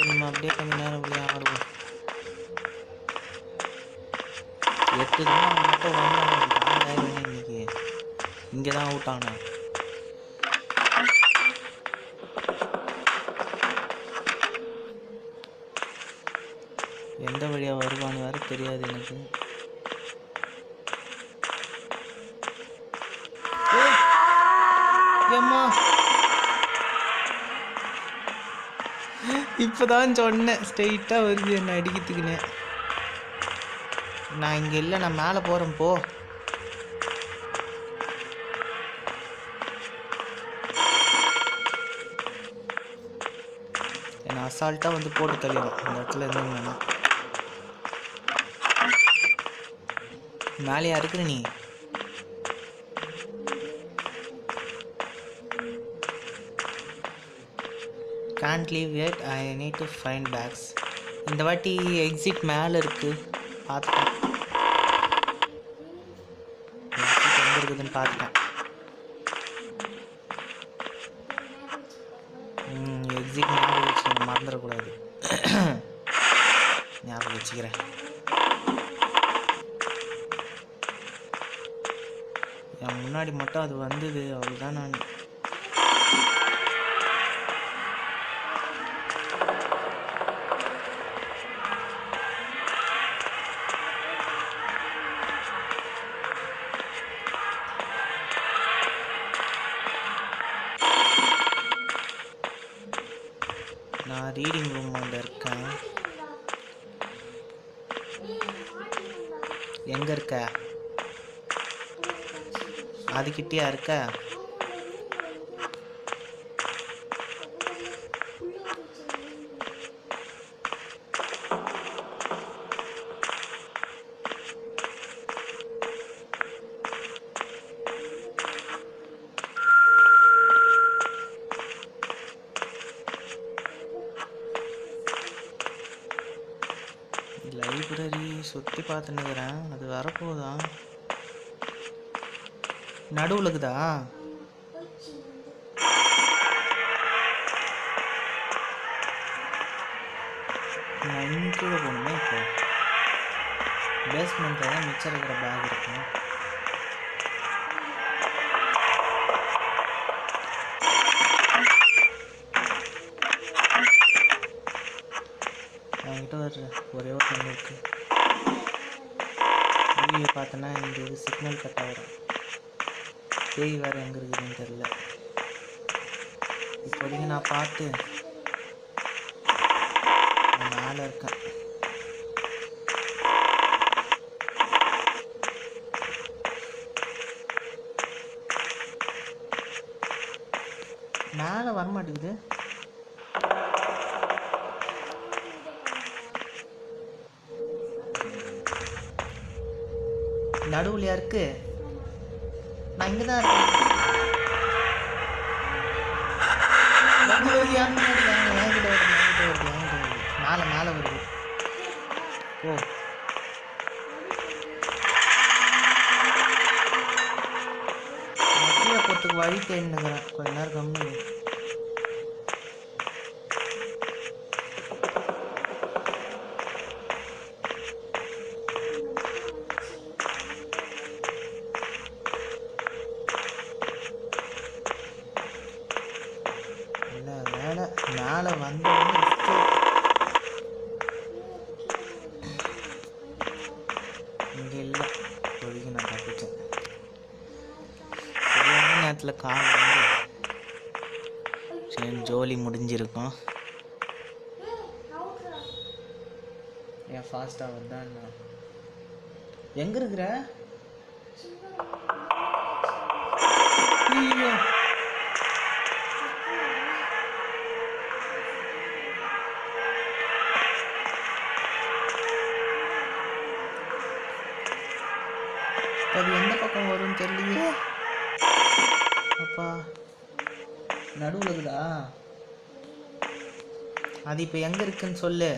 நம்ம அப்படியே கொஞ்ச நேரம் விளையாடுவோம் எட்டு தான் மட்டும் வந்தாங்க இன்னைக்கு. இங்கே தான் அவுட் ஆனேன் எந்த வழியா வருவான்னு வேற தெரியாது எனக்கு ஏம்மா இப்பதான் சொன்னேன் ஸ்ட்ரெயிட்டாக வருது என்ன அடிக்கிறதுக்குன்னு நான் இங்கே இல்லை நான் மேலே போகிறேன் போ என்ன அசால்ட்டாக வந்து போட்டு தள்ளிடும் அந்த இடத்துல இருந்து வேணாம் மேலேயா இருக்கிற நீ? Can't leave it I need to find bags இந்த வாட்டி எக்ஸிட் மேலே இருக்கு. பார்த்துட்டேன். எக்ஸிட் எங்கே இருக்குதுன்னு பார்த்துட்டேன். எக்ஸிட் ஞாபகம் வச்சு மறந்துடக்கூடாது. ஞாபகம் வச்சுக்கிறேன். முன்னாடி மட்டும் அது வந்தது அவ்வளோதான் நான். நான் ரீடிங் ரூம் வந்து இருக்கேன். எங்கே இருக்க? அதுக்கிட்டேயா இருக்க? லைப்ரரி சுற்றி பார்த்துன்னுக்குறேன் அது வரப்போதான் நடுவில் இருக்குதா நான் இன்னும் போகணுமே இப்போ? பேஸ்மெண்ட்டில் தான் மிச்சம் இருக்கிற பேக் இருக்கும் என்கிட்ட ஒரு ஒரே ஒரு கண்ணு இருக்கு. பார்த்தோன்னா இந்த இது சிக்னல் கட் ஆகிடும் பேய் வேறு எங்கே இருக்குதுன்னு தெரில இப்போதைக்கு நான் பார்த்து நான் மேலே இருக்கேன். மேலே வரமாட்டேங்குது. நடுவுலையா யாருக்கு நான் இங்கே தான் இருக்கேன் வருது, யார் முன்னாடி வாங்க, என்கிட்ட வருது, என்கிட்ட வருது, என்கிட்ட வருது. மேலே மேலே வருது ஓ கீழே போகிறதுக்கு வழி தேடினுக்கிறேன் கொஞ்ச நேரம் கம்மி மேலே வந்தோடனே இங்கே இல்லை. இப்போதைக்கு நான் தப்பிச்சேன். சரியான நேரத்தில் கார் வந்து சரி ஜோலி முடிஞ்சிருக்கும். ஏன் ஃபாஸ்ட்டாக வருதான் எங்கே இருக்கிற? ஐயோ அது எந்த பக்கம் வரும்னு தெரியலையே. அப்பா நடுவில் இருக்குதா? அது இப்போ எங்கே இருக்குன்னு சொல்லு.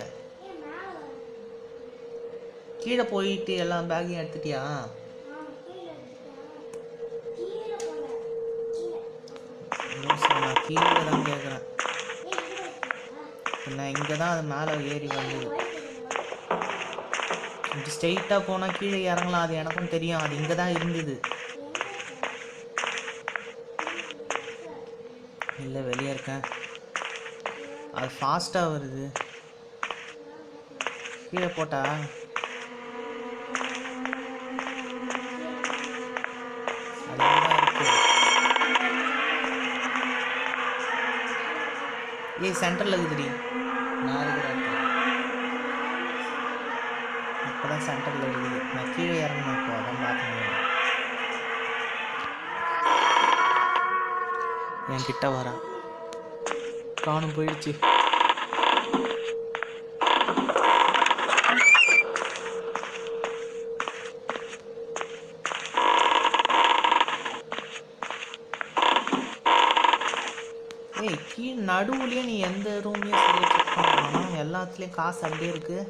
கீழே போயிட்டு எல்லாம் பேக்கையும் எடுத்துட்டியா? நான் கீழே தான் கேட்குறேன் நான் இங்கே தான் அது மேலே ஏறி வந்தது. இப்படி ஸ்ட்ரெயிட்டாக போனால் கீழே இறங்கலாம். அது எனக்கும் தெரியும். அது இங்கே தான் இருந்தது. இல்லை வெளியே இருக்கேன். அது ஃபாஸ்ட்டாக வருது. கீழே போட்டா? ஏய் சென்டரில் இருக்குதுடி. நான் இருக்கிற சென்டரில் இருக்குது நான் கீழே இறங்கணும் இப்போ அதான் பார்க்கணும் என் கிட்ட வரேன் காணும் போயிடுச்சு. ஏய் கீழ் நடுவுலயே நீ எந்த ரூம்லேயும் சரியா செக் பண்ணலாம் எல்லாத்துலேயும் காசு அப்படியே இருக்குது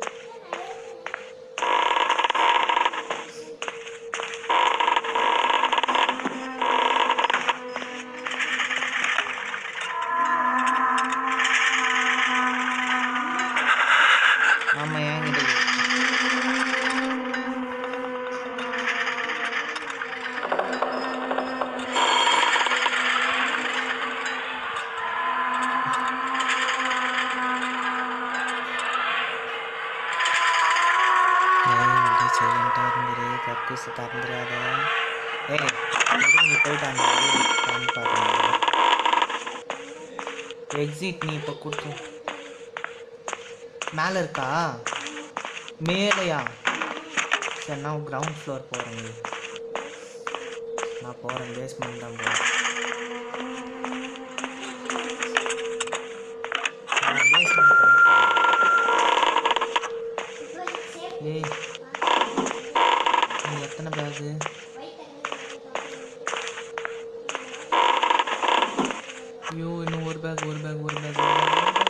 எக்ஸிட் நீ இப்போ கொடுத்து. மேலே இருக்கா? மேலையா? சரி நான் கிரவுண்ட் ஃப்ளோர் போகிறேன் நான் போகிறேன் பேஸ்மெண்ட் தான் போகிறேன் ஏய் நீ எத்தனை பேகு ஐயோ இன்னும் ஒரு பேக் ஒரு பேக் ஒரு பேக் ஒரு பேக்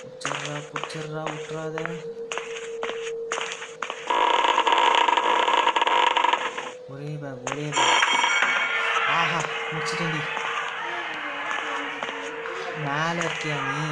புடிச்சிட்றா புடிச்சிட்றா விட்றாத ஒரே பேக் ஒரே பேக் ஆஹா முடிச்சிட்டேன்டி. மேலே இருக்கியா நீ?